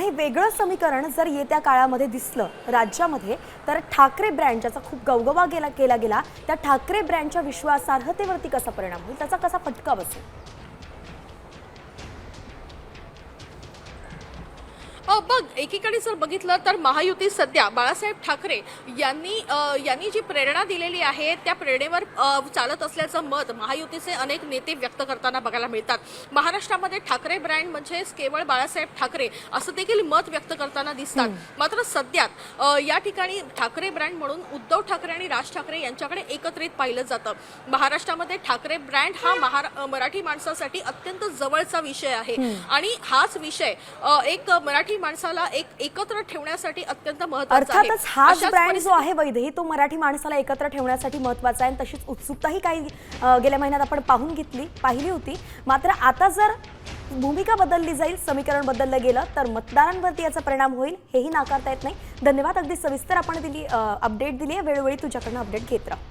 पण हे वेगळं समीकरण जर येत्या काळामध्ये दिसलं राज्यामध्ये तर ठाकरे ब्रँड ज्याचा खूप गवगवा गेला केला गेला त्या ठाकरे ब्रँडच्या विश्वासार्हतेवरती कसा परिणाम होईल? त्याचा कसा फटका बसेल? बघ एकीकडे जर बघितलं तर महायुती सध्या बाळासाहेब ठाकरे यांनी यांनी जी प्रेरणा दिलेली आहे त्या प्रेरणेवर चालत असल्याचं मत महायुतीचे अनेक नेते व्यक्त करताना बघायला मिळतात. महाराष्ट्रामध्ये ठाकरे ब्रँड म्हणजेच केवळ बाळासाहेब ठाकरे असं देखील मत व्यक्त करताना दिसतात. मात्र सध्यात अ, या ठिकाणी ठाकरे ब्रँड म्हणून उद्धव ठाकरे आणि राज ठाकरे यांच्याकडे एकत्रित पाहिलं जातं. महाराष्ट्रामध्ये ठाकरे ब्रँड हा महारा मराठी माणसासाठी अत्यंत जवळचा विषय आहे. आणि हाच विषय एक मराठी माणसाला एक एकत्र ठेवण्यासाठी अत्यंत महत्त्वाचा अर्थातच हाच अशाच ब्रँड जो आहे वैदेही तो मराठी माणसाला एकत्र ठेवण्यासाठी महत्त्वाचा आहे आणि तशीच उत्सुकताही काही गेल्या महिन्यात आपण पाहून घेतली पाहिली होती. मात्र आता जर भूमिका बदलली जाईल समीकरण बदललं गेलं तर मतदारांवरती याचा परिणाम होईल हेही नाकारता येत नाही. धन्यवाद. अगदी सविस्तर आपण दिली अपडेट दिली आहे. वेळोवेळी तुझ्याकडनं अपडेट घेत राहू.